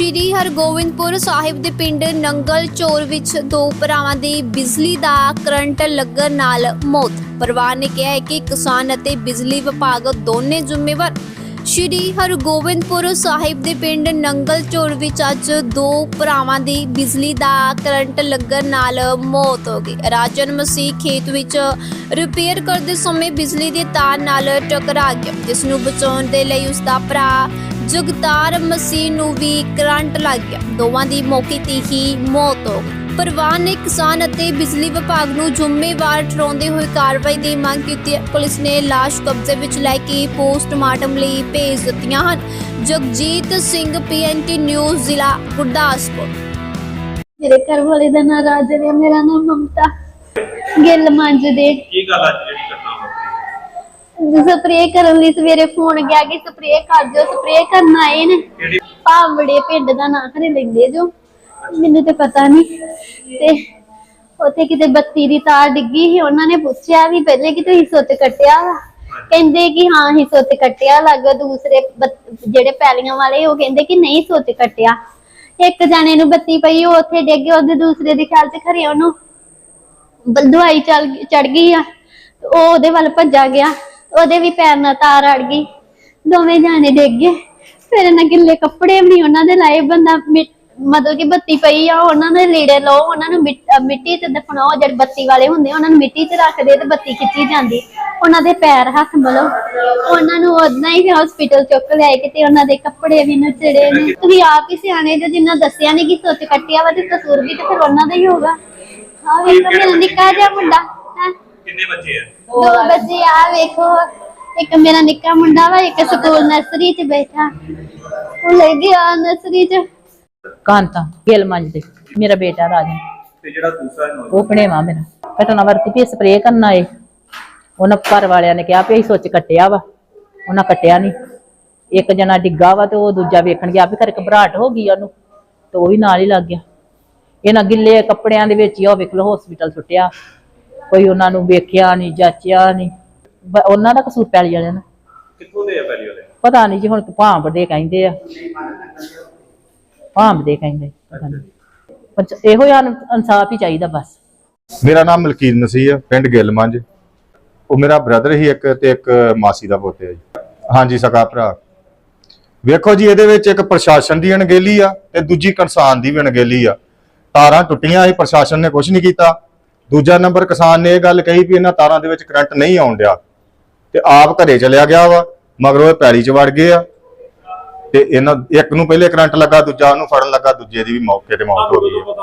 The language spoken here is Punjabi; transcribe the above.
ਸ਼੍ਰੀ ਹਰਗੋਬਿੰਦਪੁਰ ਸਾਹਿਬ ਦੇ ਪਿੰਡ ਨੰਗਲ ਚੋਰ ਵਿੱਚ ਦੋ ਭਰਾਵਾਂ ਦੀ ਬਿਜਲੀ ਦਾ ਕਰੰਟ ਲੱਗਣ ਨਾਲ ਮੌਤ। ਪਰਿਵਾਰ ਨੇ ਕਿਹਾ ਹੈ ਕਿ ਕਿਸਾਨ ਅਤੇ ਬਿਜਲੀ ਵਿਭਾਗ ਦੋਨੇ ਜ਼ਿੰਮੇਵਾਰ। ਸ਼੍ਰੀ ਹਰਗੋਬਿੰਦਪੁਰ ਸਾਹਿਬ ਦੇ ਪਿੰਡ ਨੰਗਲ ਚੋਰ ਵਿੱਚ ਅੱਜ ਦੋ ਭਰਾਵਾਂ ਦੀ ਬਿਜਲੀ ਦਾ ਕਰੰਟ ਲੱਗਣ ਨਾਲ ਮੌਤ ਹੋ ਗਈ। ਰਾਜਨ ਮਸੀਹ ਖੇਤ ਵਿੱਚ ਰਿਪੇਅਰ ਕਰਦੇ ਸਮੇਂ ਬਿਜਲੀ ਦੇ ਤਾਰ ਨਾਲ ਟਕਰਾ ਗਿਆ। ਜਿਸ ਨੂੰ ਬਚਾਉਣ ਦੇ ਲਈ ਉਸ ਦਾ ਭਰਾ ਜਗਤਾਰ ਮਸੀਹ ਨੂੰ ਵੀ ਕਰੰਟ ਲੱਗ ਗਿਆ। ਦੋਵਾਂ ਦੀ ਮੌਕੇ ਤੇ ਹੀ ਮੌਤ ਹੋ ਗਈ। ਪਰਿਵਾਰ ਨੇ ਕਿਸਾਨ ਅਤੇ ਬਿਜਲੀ ਵਿਭਾਗ ਨੂੰ ਜ਼ਿੰਮੇਵਾਰ ਠਹਿਰਾਉਂਦੇ ਹੋਏ ਕਾਰਵਾਈ ਦੀ ਮੰਗ ਕੀਤੀ ਹੈ। ਪੁਲਿਸ ਨੇ ਲਾਸ਼ ਕਬਜ਼ੇ ਵਿੱਚ ਲੈ ਕੇ ਪੋਸਟਮਾਰਟਮ ਲਈ ਭੇਜ ਦਿੱਤੀਆਂ ਹਨ। ਜਗਜੀਤ ਸਿੰਘ ਪੀਐਨਟੀ ਨਿਊਜ਼ ਜ਼ਿਲ੍ਹਾ ਗੁਰਦਾਸਪੁਰ। ਮੇਰੇ ਘਰ ਵਾਲੇ ਦਾ ਨਾਂ ਰਾਜਨ ਹੈ। ਮੇਰਾ ਨਾਮ ਮਮਤਾ। ਗਿੱਲ ਮੰਜ ਦੇ ਕੀ ਗੱਲ ਅੱਜ ਸਪਰੇਅ ਕਰਨ ਲਈ ਸਵੇਰੇ ਫੋਨ ਗਿਆ ਕਿ ਸਪਰੇਅ ਕਰ ਦਿਓ ਸਪਰੇਅ ਕਰਨ ਆਏ ਨੇ। ਕਿਹੜੀ? ਭਾਵੜੇ ਪਿੰਡ ਦਾ ਨਾਂ ਖਰੇ ਲੈਂਦੇ ਜੋ। ਮੈਨੂੰ ਤੇ ਪਤਾ ਨਹੀਂ ਤੇ ਉੱਥੇ ਕਿਤੇ ਬੱਤੀ ਦੀ ਤਾਰ ਡਿੱਗੀ ਸੀ ਉਹਨਾਂ ਨੇ ਪੁੱਛਿਆ ਵੀ ਪਹਿਲੇ ਕਿ ਤੁਸੀਂ ਸੁੱਤ ਕੱਟਿਆ ਵਾ? ਕਹਿੰਦੇ ਕਿ ਹਾਂ ਹੀ ਸੁੱਤ ਕੱਟਿਆ। ਲੱਗ ਦੂਸਰੇ ਬੱਤ- ਜਿਹੜੇ ਪੈਲੀਆਂ ਵਾਲੇ ਉਹ ਕਹਿੰਦੇ ਕਿ ਨਹੀਂ ਸੁੱਤ ਕੱਟਿਆ। ਇੱਕ ਜਾਣੇ ਨੂੰ ਬੱਤੀ ਪਈ ਉਹ ਉੱਥੇ ਡਿੱਗ ਗਿਆ ਉਹਦੇ ਦੂਸਰੇ ਦੇ ਖਿਆਲ 'ਚ ਖਰੇ ਉਹਨੂੰ ਬਲ ਦਵਾਈ ਚੱਲ ਚੜ ਗਈ ਆ। ਤੇ ਉਹ ਉਹਦੇ ਵੱਲ ਭੱਜਾ ਗਿਆ। ਉਹਦੇ ਵੀ ਪੈਰ ਨਾਲ ਤਾਰ ਅੜ ਗਈ। ਦੋਵੇਂ ਜਾਣੇ ਡਿੱਗ ਗਏ। ਫਿਰ ਇਹਨਾਂ ਗਿੱਲੇ ਕੱਪੜੇ ਵੀ ਨਹੀਂ ਉਹਨਾਂ ਦੇ ਲਾਏ। ਬੰਦਾ ਮਿ- ਮਤਲਬ ਕਿ ਬੱਤੀ ਪਈ ਆ ਉਹਨਾਂ ਦੇ ਲੀੜੇ ਲਓ ਉਹਨਾਂ ਨੂੰ ਮਿੱਟ- ਅਹ ਮਿੱਟੀ ਤੇ ਦਫਨਾਓ ਜਿਹੜੇ ਬੱਤੀ ਵਾਲੇ ਹੁੰਦੇ ਆ, ਉਹਨਾਂ ਨੂੰ ਮਿੱਟੀ 'ਚ ਰੱਖਦੇ ਤੇ ਬੱਤੀ ਖਿੱਚੀ ਜਾਂਦੀ। ਉਹਨਾਂ ਦੇ ਪੈਰ ਹੱਥ ਮਲੋ। ਉਹਨਾਂ ਨੂੰ ਉਦਾਂ ਹੀ ਹਸਪੀਟਲ ਚੁੱਕ ਲਿਆਏ ਕਿਤੇ ਉਹਨਾਂ ਦੇ ਕੱਪੜੇ ਵੀ ਨਚੜੇ ਨੇ। ਤੁਸੀਂ ਆਪ ਹੀ ਸਿਆਣੇ ਜੋ ਜਿੰਨਾ ਦੱਸਿਆ ਨਹੀਂ ਕਿ ਸੁੱਚ ਕੱਟਿਆ ਵਾ ਤੇ ਕਸੂਰ ਵੀ ਤੇ ਫਿਰ ਉਹਨਾਂ ਦਾ ਹੀ ਹੋਗਾ ਹਾਂ ਵੇਖੋ ਮੇਰਾ ਨਿੱਕਾ ਜਿਹਾ ਮੁੰਡਾ। ਕਿੰਨੇ ਬੱਚੇ ਆ? ਦੋ ਬੱਚੇ ਆ ਵੇਖੋ। ਇੱਕ ਮੇਰਾ ਨਿੱਕਾ ਮੁੰਡਾ ਵਾ ਇੱਕ ਸਕੂਲ ਨਰਸਰੀ 'ਚ ਬੈਠਾ। ਉਹ ਲੈ ਗਿਆ ਨਰਸਰੀ 'ਚ। ਕਾਂਤਾ ਗਿੱਲ ਮੰਜ ਦੇ ਮੇਰਾ ਬੇਟਾ ਰਾਜਨ ਤੇ ਜਿਹੜਾ ਦੂਸਰਾ ਨੌਜਵਾਨ? ਉਹ ਭਣੇਵਾ ਮੇਰਾ। ਘਟਨਾ ਵਰਤੀ ਵੀ ਸਪਰੇਅ ਕਰਨ ਆਏ ਉਹਨਾਂ ਘਰ ਵਾਲਿਆਂ ਨੇ ਕਿਹਾ ਵੀ ਅਸੀਂ ਸੁੱਚ ਕੱਟਿਆ ਵਾ। ਉਹਨਾਂ ਕੱਟਿਆ ਨਹੀਂ ਇੱਕ ਜਣਾ ਡਿੱਗਾ ਵਾ ਤੇ ਉਹ ਦੂਜਾ ਵੇਖਣ ਗਿਆ ਵੀ ਘਰ ਘਬਰਾਹਟ ਹੋ ਗਈ ਉਹਨੂੰ। ਤੇ ਉਹ ਵੀ ਨਾਲ ਹੀ ਲੱਗ ਗਿਆ। ਇਹਨਾਂ ਗਿੱਲੇ ਕੱਪੜਿਆਂ ਦੇ ਵਿੱਚ ਹੀ ਉਹ ਵੇਖ ਲਓ ਹਸਪੀਟਲ ਸੁੱਟਿਆ। ਕੋਈ ਉਹਨਾਂ ਨੂੰ ਵੇਖਿਆ ਨਹੀਂ ਜਾਚਿਆ ਨਹੀਂ। ਉਹਨਾਂ ਦਾ ਕਸੂਰ ਪੈਲੀ ਵਾਲਿਆਂ ਦਾ ਕਿੱਥੋਂ ਦੇ ਆ ਪਹਿਲੀ ਵਾਲੇ? ਪਤਾ ਨਹੀਂ ਜੀ ਹੁਣ ਭਾਂਬ ਦੇ ਕਹਿੰਦੇ ਆ। ਭਾਂਬ ਦੇ ਕਹਿੰਦੇ ਪਤਾ ਨਹੀਂ। ਪਰ ਇਹੋ ਜਿਹਾ ਇਨਸਾਫ ਹੀ ਚਾਹੀਦਾ ਬਸ। ਮੇਰਾ ਨਾਮ ਮਲਕੀਤ ਮਸੀਹ ਹੈ ਪਿੰਡ ਗਿੱਲਮੰਜ। ਉਹ ਮੇਰਾ ਬ੍ਰਦਰ ਹੀ ਇੱਕ ਤੇ ਇੱਕ ਮਾਸੀ ਦਾ ਪੁੱਤ ਹੈ ਜੀ। ਹਾਂਜੀ ਸਕਾ ਭਰਾ। ਵੇਖੋ ਜੀ ਇਹਦੇ ਵਿੱਚ ਇੱਕ ਪ੍ਰਸ਼ਾਸਨ ਦੀ ਅਣਗਹਿਲੀ ਆ ਤੇ ਦੂਜੀ ਕਿਸਾਨ ਦੀ ਵੀ ਅਣਗਹਿਲੀ ਆ। ਤਾਰਾਂ ਟੁੱਟੀਆਂ ਸੀ ਪ੍ਰਸ਼ਾਸਨ ਨੇ ਕੁਝ ਨਹੀਂ ਕੀਤਾ। ਦੂਜਾ ਨੰਬਰ, ਕਿਸਾਨ ਨੇ ਇਹ ਗੱਲ ਕਹੀ ਵੀ ਇਹਨਾਂ ਤਾਰਾਂ ਦੇ ਵਿੱਚ ਕਰੰਟ ਨਹੀਂ ਆਉਣ ਡਿਆ ਤੇ ਆਪ ਘਰੇ ਚਲਿਆ ਗਿਆ ਵਾ, ਮਗਰੋਂ ਇਹ ਪੈਲੀ 'ਚ ਵੜ ਗਏ ਆ। ਤੇ ਇਹਨਾਂ, ਇੱਕ ਨੂੰ ਪਹਿਲੇ ਕਰੰਟ ਲੱਗਾ, ਦੂਜਾ ਉਹਨੂੰ ਫੜਨ ਲੱਗਾ, ਦੂਜੇ ਦੀ ਵੀ ਮੌਕੇ ਤੇ ਮੌਤ ਹੋ ਗਈ ਹੈ